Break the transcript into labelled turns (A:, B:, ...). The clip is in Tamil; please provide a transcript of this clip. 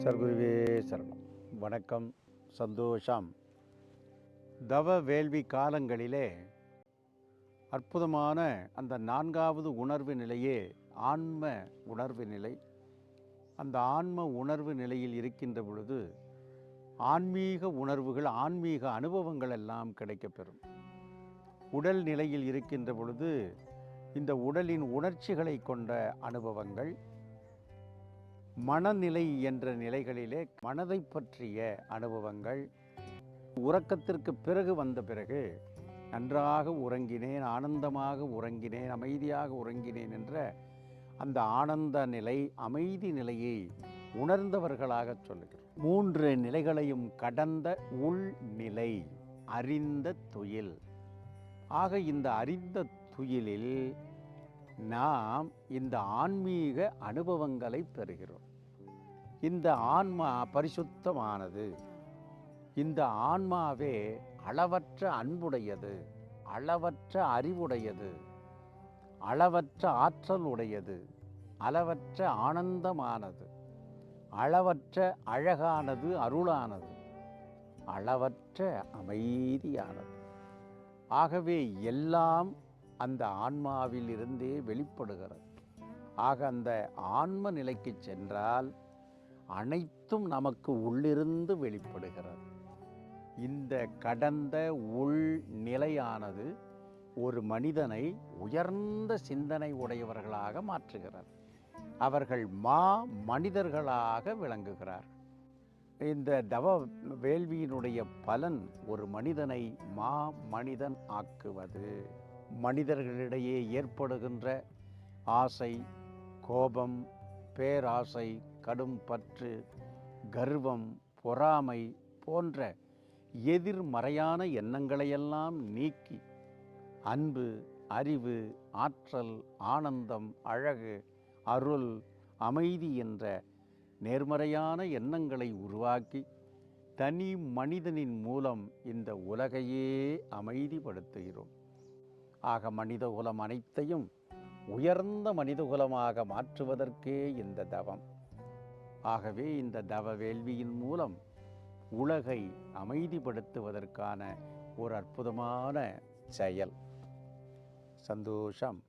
A: சர்க்குருவே சரணம். வணக்கம். சந்தோஷம். தவ வேள்வி காலங்களிலே அற்புதமான அந்த நான்காவது உணர்வு நிலையே ஆன்ம உணர்வு நிலை. அந்த ஆன்ம உணர்வு நிலையில் இருக்கின்ற பொழுது ஆன்மீக உணர்வுகள் ஆன்மீக அனுபவங்கள் எல்லாம் கிடைக்கப்பெறும். உடல் நிலையில் இருக்கின்ற பொழுது இந்த உடலின் உணர்ச்சிகளை கொண்ட அனுபவங்கள் மனநிலை என்ற நிலைகளிலே மனதை பற்றிய அனுபவங்கள். உறக்கத்திற்கு பிறகு வந்த பிறகு நன்றாக உறங்கினேன் ஆனந்தமாக உறங்கினேன் அமைதியாக உறங்கினேன் என்ற அந்த ஆனந்த நிலை அமைதி நிலையை உணர்ந்தவர்களாக சொல்லுகிறோம். மூன்று நிலைகளையும் கடந்த உள்நிலை அறிந்த துயில். ஆக இந்த அறிந்த துயிலில் நாம் இந்த ஆன்மீக அனுபவங்களை பெறுகிறோம். இந்த ஆன்மா பரிசுத்தமானது. இந்த ஆன்மாவே அளவற்ற அன்புடையது அளவற்ற அறிவுடையது அளவற்ற ஆற்றல் உடையது அளவற்ற ஆனந்தமானது அளவற்ற அழகானது அருளானது அளவற்ற அமைதியானது. ஆகவே எல்லாம் அந்த ஆன்மாவில் இருந்தே வெளிப்படுகிறது. ஆக அந்த ஆன்ம நிலைக்கு சென்றால் அனைத்தும் நமக்கு உள்ளிருந்து வெளிப்படுகிறது. இந்த கடந்த உள் நிலையானது ஒரு மனிதனை உயர்ந்த சிந்தனை உடையவர்களாக மாற்றுகிறது. அவர்கள் மா மனிதர்களாக விளங்குகிறார்கள் இந்த தவ வேள்வியினுடைய பலன் ஒரு மனிதனை மா மனிதன் ஆக்குவது. மனிதர்களிடையே ஏற்படுகின்ற ஆசை கோபம் பேராசை கடும் பற்று கர்வம் பொறாமை போன்ற எதிர்மறையான எண்ணங்களையெல்லாம் நீக்கி அன்பு அறிவு ஆற்றல் ஆனந்தம் அழகு அருள் அமைதி என்ற நேர்மறையான எண்ணங்களை உருவாக்கி தனி மனிதனின் மூலம் இந்த உலகையே அமைதிப்படுத்துகிறோம். ஆக மனிதகுலம் அனைத்தையும் உயர்ந்த மனிதகுலமாக மாற்றுவதற்கே இந்த தவம். ஆகவே இந்த தவ வேள்வியின் மூலம் உலகை அமைதிப்படுத்துவதற்கான ஒரு அற்புதமான செயல். சந்தோஷம்.